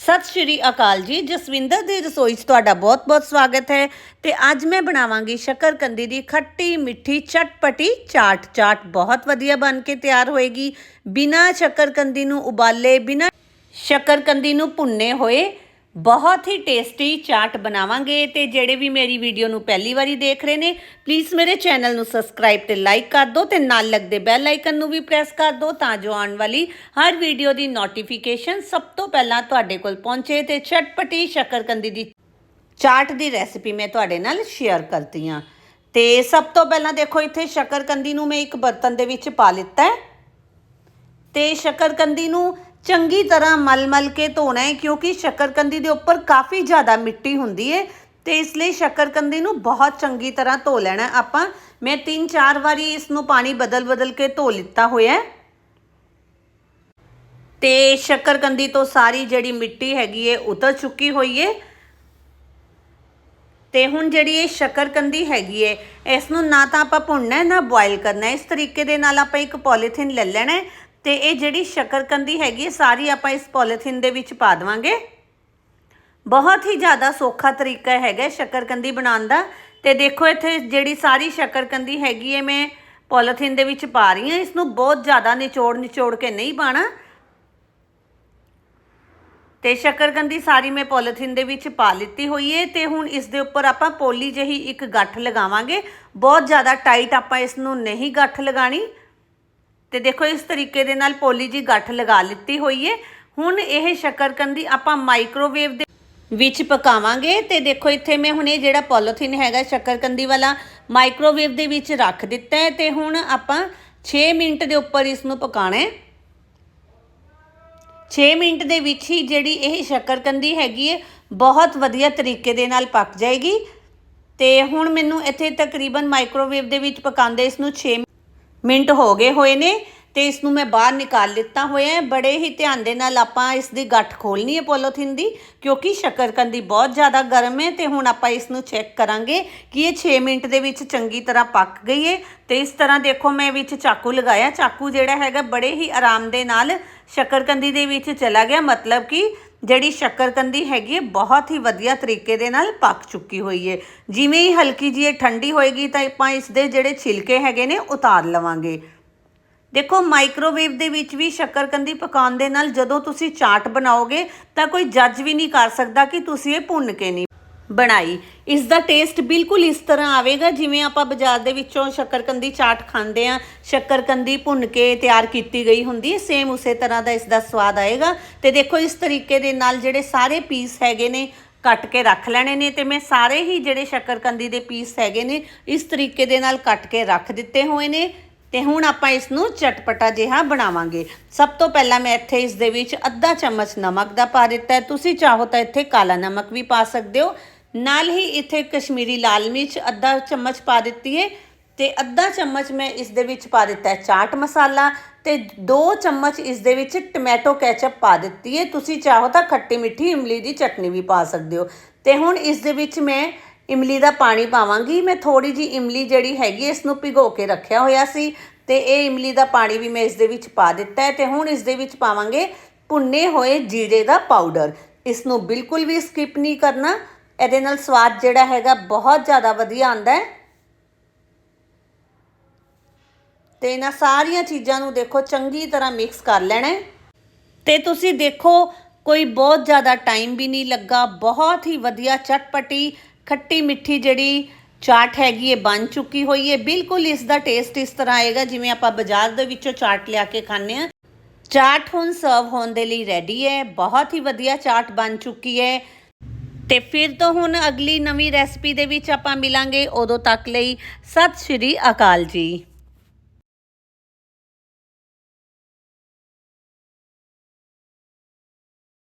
ਸਤਿ ਸ਼੍ਰੀ ਅਕਾਲ ਜੀ, ਜਸਵਿੰਦਰ ਦੀ ਰਸੋਈ 'ਚ ਤੁਹਾਡਾ ਬਹੁਤ-ਬਹੁਤ ਸਵਾਗਤ ਹੈ ਤੇ ਅੱਜ ਮੈਂ ਬਣਾਵਾਂਗੀ ਸ਼ੱਕਰਕੰਦੀ ਦੀ ਖੱਟੀ ਮਿੱਠੀ ਚਟਪਟੀ ਚਾਟ। ਚਾਟ ਬਹੁਤ ਵਧੀਆ ਬਣ ਕੇ ਤਿਆਰ ਹੋਏਗੀ। ਬਿਨਾਂ ਸ਼ੱਕਰਕੰਦੀ ਨੂੰ ਉਬਾਲੇ, ਬਿਨਾਂ ਸ਼ੱਕਰਕੰਦੀ ਨੂੰ ਭੁੰਨੇ ਹੋਏ ਬਹੁਤ ਹੀ ਟੇਸਟੀ ਚਾਟ ਬਣਾਵਾਂਗੇ ਤੇ ਜਿਹੜੇ ਵੀ ਮੇਰੀ ਵੀਡੀਓ ਨੂੰ ਪਹਿਲੀ ਵਾਰੀ ਦੇਖ ਰਹੇ ਨੇ ਪਲੀਜ਼ ਮੇਰੇ ਚੈਨਲ ਨੂੰ ਸਬਸਕ੍ਰਾਈਬ ਤੇ ਲਾਈਕ ਕਰ ਦਿਓ ਤੇ ਨਾਲ ਲੱਗਦੇ ਬੈਲ ਆਈਕਨ ਨੂੰ ਵੀ ਪ੍ਰੈਸ ਕਰ ਦਿਓ ਤਾਂ ਜੋ ਆਉਣ ਵਾਲੀ ਹਰ ਵੀਡੀਓ ਦੀ ਨੋਟੀਫਿਕੇਸ਼ਨ ਸਭ ਤੋਂ ਪਹਿਲਾਂ ਤੁਹਾਡੇ ਕੋਲ ਪਹੁੰਚੇ ਤੇ ਚਟਪਟੀ ਸ਼ੱਕਰਕੰਦੀ ਦੀ ਚਾਟ ਦੀ ਰੈਸਿਪੀ ਮੈਂ ਤੁਹਾਡੇ ਨਾਲ ਸ਼ੇਅਰ ਕਰਦੀ ਹਾਂ। ਤੇ ਸਭ ਤੋਂ ਪਹਿਲਾਂ ਦੇਖੋ, ਇੱਥੇ ਸ਼ੱਕਰਕੰਦੀ ਨੂੰ ਮੈਂ ਇੱਕ ਬਰਤਨ ਦੇ ਵਿੱਚ ਪਾ ਲਿੱਤਾ ਹੈ। ਤੇ ਸ਼ੱਕਰਕੰਦੀ ਨੂੰ ਚੰਗੀ ਤਰ੍ਹਾਂ ਮਲ-ਮਲ ਕੇ ਧੋਣਾ ਹੈ, ਕਿਉਂਕਿ ਸ਼ੱਕਰਕੰਦੀ ਦੇ ਉੱਪਰ ਕਾਫੀ ਜ਼ਿਆਦਾ ਮਿੱਟੀ ਹੁੰਦੀ ਹੈ ਤੇ ਇਸ ਲਈ ਸ਼ੱਕਰਕੰਦੀ ਨੂੰ ਬਹੁਤ ਚੰਗੀ ਤਰ੍ਹਾਂ ਧੋ ਲੈਣਾ ਆਪਾਂ, ਮੈਂ 3-4 ਵਾਰੀ ਇਸ ਨੂੰ ਪਾਣੀ ਬਦਲ-ਬਦਲ ਕੇ ਧੋ ਲਿੱਤਾ ਹੋਇਆ ਹੈ। ਤੇ ਸ਼ੱਕਰਕੰਦੀ ਤੋਂ ਸਾਰੀ ਜਿਹੜੀ ਮਿੱਟੀ ਹੈਗੀ ਹੈ, ਉਤਰ ਚੁੱਕੀ ਹੋਈ ਹੈ। ਤੇ ਹੁਣ ਜਿਹੜੀ ਇਹ ਸ਼ੱਕਰਕੰਦੀ ਹੈਗੀ ਹੈ, ਇਸ ਨੂੰ ਨਾ ਤਾਂ ਆਪਾਂ ਭੁੰਨਣਾ ਹੈ, ਨਾ ਬੋਇਲ ਕਰਨਾ ਹੈ। ਇਸ ਤਰੀਕੇ ਦੇ ਨਾਲ ਆਪਾਂ ਇੱਕ ਪੋਲੀਥੀਨ ਲੈ ਲੈਣਾ ਹੈ। ਤੇ ਇਹ ਜਿਹੜੀ ਸ਼ੱਕਰਕੰਦੀ ਹੈਗੀ ਸਾਰੀ ਆਪਾਂ ਇਸ ਪੋਲੀਥੀਨ ਦੇ ਵਿੱਚ ਪਾ ਦੇਵਾਂਗੇ। ਬਹੁਤ ਹੀ ਜ਼ਿਆਦਾ ਸੌਖਾ ਤਰੀਕਾ ਹੈਗਾ ਸ਼ੱਕਰਕੰਦੀ ਬਣਾਉਣ ਦਾ। ਤੇ ਦੇਖੋ ਇੱਥੇ ਜਿਹੜੀ ਸਾਰੀ ਸ਼ੱਕਰਕੰਦੀ ਹੈਗੀ ਹੈ, ਮੈਂ ਪੋਲੀਥੀਨ ਦੇ ਵਿੱਚ ਪਾ ਰਹੀ ਹਾਂ। ਇਸ ਨੂੰ ਬਹੁਤ ਜ਼ਿਆਦਾ ਨਿਚੋੜ ਨਿਚੋੜ ਕੇ ਨਹੀਂ ਪਾਣਾ ਤੇ ਸ਼ੱਕਰਕੰਦੀ ਸਾਰੀ ਮੈਂ ਪੋਲੀਥੀਨ ਦੇ ਵਿੱਚ ਪਾ ਲਿੱਤੀ ਹੋਈ ਹੈ ਤੇ ਹੁਣ ਇਸ ਦੇ ਉੱਪਰ ਆਪਾਂ ਪੋਲੀ ਜਿਹੀ ਇੱਕ ਗੱਠ ਲਗਾਵਾਂਗੇ। ਬਹੁਤ ਜ਼ਿਆਦਾ ਟਾਈਟ ਆਪਾਂ ਇਸ ਨੂੰ ਨਹੀਂ ਗੱਠ ਲਗਾਣੀ ਤੇ ਦੇਖੋ ਇਸ ਤਰੀਕੇ ਦੇ ਨਾਲ ਪੋਲੀ ਜੀ ਗੱਠ ਲਗਾ ਲਿੱਤੀ ਹੋਈ ਹੈ ਹੁਣ ਇਹ ਸ਼ੱਕਰਕੰਦੀ ਆਪਾਂ ਮਾਈਕ੍ਰੋਵੇਵ ਦੇ ਵਿੱਚ ਪਕਾਵਾਂਗੇ ਤੇ ਦੇਖੋ ਇੱਥੇ ਮੈਂ ਹੁਣ ਇਹ ਜਿਹੜਾ ਪੋਲੀਥੀਨ ਹੈਗਾ ਸ਼ੱਕਰਕੰਦੀ ਵਾਲਾ ਮਾਈਕ੍ਰੋਵੇਵ ਦੇ ਵਿੱਚ ਰੱਖ ਦਿੱਤਾ ਹੈ ਤੇ ਹੁਣ ਆਪਾਂ 6 ਮਿੰਟ ਦੇ ਉੱਪਰ ਇਸ ਨੂੰ ਪਕਾਣਾ ਹੈ। 6 ਮਿੰਟ ਦੇ ਵਿੱਚ ਹੀ ਜਿਹੜੀ ਇਹ ਸ਼ੱਕਰਕੰਦੀ ਹੈਗੀ ਹੈ ਬਹੁਤ ਵਧੀਆ ਤਰੀਕੇ ਦੇ ਨਾਲ ਪੱਕ ਜਾਏਗੀ। ਤੇ ਹੁਣ ਮੈਨੂੰ ਇੱਥੇ ਤਕਰੀਬਨ ਮਾਈਕ੍ਰੋਵੇਵ ਦੇ ਵਿੱਚ ਪਕਾਉਂਦੇ ਇਸ ਨੂੰ 6 ਮਿੰਟ ਹੋ ਗਏ ਹੋਏ ਨੇ। ਤੇ ਇਸ ਨੂੰ ਮੈਂ ਬਾਹਰ ਨਿਕਾਲ ਲਿੱਤਾ ਹੋਇਆ ਹੈ। ਬੜੇ ਹੀ ਧਿਆਨ ਦੇ ਨਾਲ ਆਪਾਂ ਇਸ ਦੀ ਗੱਠ ਖੋਲਣੀ ਹੈ ਪੋਲੀਥੀਨ ਦੀ, ਕਿਉਂਕਿ ਸ਼ੱਕਰਕੰਦੀ ਬਹੁਤ ਜ਼ਿਆਦਾ ਗਰਮ ਹੈ ਤੇ ਹੁਣ ਆਪਾਂ ਇਸ ਨੂੰ ਚੈੱਕ ਕਰਾਂਗੇ ਕਿ ਇਹ 6 ਮਿੰਟ ਦੇ ਵਿੱਚ ਚੰਗੀ ਤਰ੍ਹਾਂ ਪੱਕ ਗਈ ਹੈ। ਤੇ ਇਸ ਤਰ੍ਹਾਂ ਦੇਖੋ ਮੈਂ ਵਿੱਚ ਚਾਕੂ ਲਗਾਇਆ। ਚਾਕੂ ਜਿਹੜਾ ਹੈਗਾ ਬੜੇ ਹੀ ਆਰਾਮ ਦੇ ਨਾਲ ਸ਼ੱਕਰਕੰਦੀ ਦੇ ਵਿੱਚ ਚਲਾ ਗਿਆ। ਮਤਲਬ ਕਿ ਜਿਹੜੀ ਸ਼ੱਕਰਕੰਦੀ ਹੈਗੀ ਹੈ, ਬਹੁਤ ਹੀ ਵਧੀਆ ਤਰੀਕੇ ਦੇ ਨਾਲ ਪੱਕ ਚੁੱਕੀ ਹੋਈ ਹੈ। ਜਿਵੇਂ ਹੀ ਹਲਕੀ ਜਿਹੀ ਠੰਡੀ ਹੋਏਗੀ ਤਾਂ ਆਪਾਂ ਇਸ ਦੇ ਜਿਹੜੇ ਛਿਲਕੇ ਹੈਗੇ ਨੇ ਉਤਾਰ ਲਵਾਂਗੇ। ਦੇਖੋ ਮਾਈਕ੍ਰੋਵੇਵ ਦੇ ਵਿੱਚ ਵੀ ਸ਼ੱਕਰਕੰਦੀ ਪਕਾਉਣ ਦੇ ਨਾਲ ਜਦੋਂ ਤੁਸੀਂ ਚਾਟ ਬਣਾਓਗੇ ਤਾਂ ਕੋਈ ਜੱਜ ਵੀ ਨਹੀਂ ਕਰ ਸਕਦਾ ਕਿ ਤੁਸੀਂ ਇਹ ਭੁੰਨ ਕੇ ਨਹੀਂ ਬਣਾਈ। ਇਸ ਦਾ ਟੇਸਟ ਬਿਲਕੁਲ ਇਸ ਤਰ੍ਹਾਂ ਆਵੇਗਾ, ਜਿਵੇਂ ਆਪਾਂ ਬਾਜ਼ਾਰ ਦੇ ਵਿੱਚੋਂ ਸ਼ੱਕਰਕੰਦੀ ਚਾਟ ਖਾਂਦੇ ਆ ਸ਼ੱਕਰਕੰਦੀ ਭੁੰਨ ਕੇ ਤਿਆਰ ਕੀਤੀ ਗਈ ਹੁੰਦੀ ਹੈ ਸੇਮ ਉਸੇ ਤਰ੍ਹਾਂ ਦਾ ਇਸ ਦਾ ਸਵਾਦ ਆਏਗਾ। ਤੇ ਦੇਖੋ, ਇਸ ਤਰੀਕੇ ਦੇ ਨਾਲ ਜਿਹੜੇ ਸਾਰੇ ਪੀਸ ਹੈਗੇ ਨੇ, ਕੱਟ ਕੇ ਰੱਖ ਲੈਣੇ ਨੇ ਤੇ ਮੈਂ ਸਾਰੇ ਹੀ ਜਿਹੜੇ ਸ਼ੱਕਰਕੰਦੀ ਦੇ ਪੀਸ ਹੈਗੇ ਨੇ, ਇਸ ਤਰੀਕੇ ਦੇ ਨਾਲ ਕੱਟ ਕੇ ਰੱਖ ਦਿੱਤੇ ਹੋਏ ਨੇ। ਤੇ ਹੁਣ ਆਪਾਂ ਇਸ ਨੂੰ ਚਟਪਟਾ ਜਿਹਾ ਬਣਾਵਾਂਗੇ। ਸਭ ਤੋਂ ਪਹਿਲਾਂ ਮੈਂ ਇੱਥੇ ਇਸ ਦੇ ਵਿੱਚ ਅੱਧਾ ਚਮਚ ਨਮਕ ਦਾ ਪਾ ਦਿੱਤਾ ਹੈ। ਤੁਸੀਂ ਚਾਹੋ ਤਾਂ ਇੱਥੇ ਕਾਲਾ ਨਮਕ ਵੀ ਪਾ ਸਕਦੇ ਹੋ। ਨਾਲ ਹੀ ਇੱਥੇ ਕਸ਼ਮੀਰੀ ਲਾਲ ਮਿਰਚ ਅੱਧਾ ਚਮਚ ਪਾ ਦਿੱਤੀ ਹੈ। ਤੇ ਅੱਧਾ ਚਮਚ ਮੈਂ ਇਸ ਦੇ ਵਿੱਚ ਪਾ ਦਿੱਤਾ ਹੈ ਚਾਟ ਮਸਾਲਾ ਤੇ 2 ਚਮਚ ਇਸ ਦੇ ਵਿੱਚ ਟੋਮੈਟੋ ਕੈਚਅਪ ਪਾ ਦਿੱਤੀ ਹੈ। ਤੁਸੀਂ ਚਾਹੋ ਤਾਂ ਖੱਟੀ ਮਿੱਠੀ ਇਮਲੀ ਦੀ ਚਟਨੀ ਵੀ ਪਾ ਸਕਦੇ ਹੋ। ਤੇ ਹੁਣ ਇਸ ਦੇ ਵਿੱਚ ਮੈਂ ਇਮਲੀ ਦਾ ਪਾਣੀ ਪਾਵਾਂਗੀ। ਮੈਂ ਥੋੜੀ ਜੀ ਇਮਲੀ ਜਿਹੜੀ ਹੈਗੀ ਇਸ ਨੂੰ ਭਿਗੋ ਕੇ ਰੱਖਿਆ ਹੋਇਆ ਸੀ ਤੇ ਇਹ ਇਮਲੀ ਦਾ ਪਾਣੀ ਵੀ ਮੈਂ ਇਸ ਦੇ ਵਿੱਚ ਪਾ ਦਿੱਤਾ ਹੈ ਤੇ ਹੁਣ ਇਸ ਦੇ ਵਿੱਚ ਪਾਵਾਂਗੇ ਭੁੰਨੇ ਹੋਏ ਜੀਰੇ ਦਾ ਪਾਊਡਰ। ਇਸ ਨੂੰ ਬਿਲਕੁਲ ਵੀ ਸਕਿਪ ਨਹੀਂ ਕਰਨਾ। ਇਹਦੇ ਨਾਲ ਸਵਾਦ ਜਿਹੜਾ ਹੈਗਾ ਬਹੁਤ ਜ਼ਿਆਦਾ ਵਧੀਆ ਆਉਂਦਾ ਹੈ। ਤੇ ਇਹਨਾਂ ਸਾਰੀਆਂ ਚੀਜ਼ਾਂ ਨੂੰ ਦੇਖੋ, ਚੰਗੀ ਤਰ੍ਹਾਂ ਮਿਕਸ ਕਰ ਲੈਣਾ ਹੈ। ਤੇ ਤੁਸੀਂ ਦੇਖੋ, ਕੋਈ ਬਹੁਤ ਜ਼ਿਆਦਾ ਟਾਈਮ ਵੀ ਨਹੀਂ ਲੱਗਾ। ਬਹੁਤ ਹੀ ਵਧੀਆ ਚਟਪਟੀ ਖੱਟੀ ਮਿੱਠੀ ਜਿਹੜੀ ਚਾਟ ਹੈਗੀ ਹੈ ਬਣ ਚੁੱਕੀ ਹੋਈ ਹੈ। ਬਿਲਕੁਲ ਇਸ ਦਾ ਟੇਸਟ ਇਸ ਤਰ੍ਹਾਂ ਆਏਗਾ ਜਿਵੇਂ ਆਪਾਂ ਬਾਜ਼ਾਰ ਦੇ ਵਿੱਚੋਂ ਚਾਟ ਲਿਆ ਕੇ ਖਾਂਦੇ ਆ ਚਾਟ ਹੁਣ ਸਰਵ ਹੋਣ ਦੇ ਲਈ ਰੈਡੀ ਹੈ। ਬਹੁਤ ਹੀ ਵਧੀਆ ਚਾਟ ਬਣ ਚੁੱਕੀ ਹੈ। ਤੇ ਫਿਰ ਤੋਂ ਹੁਣ ਅਗਲੀ ਨਵੀਂ ਰੈਸਪੀ ਦੇ ਵਿੱਚ ਆਪਾਂ ਮਿਲਾਂਗੇ। ਉਦੋਂ ਤੱਕ ਲਈ ਸਤਿ ਸ਼੍ਰੀ ਅਕਾਲ ਜੀ।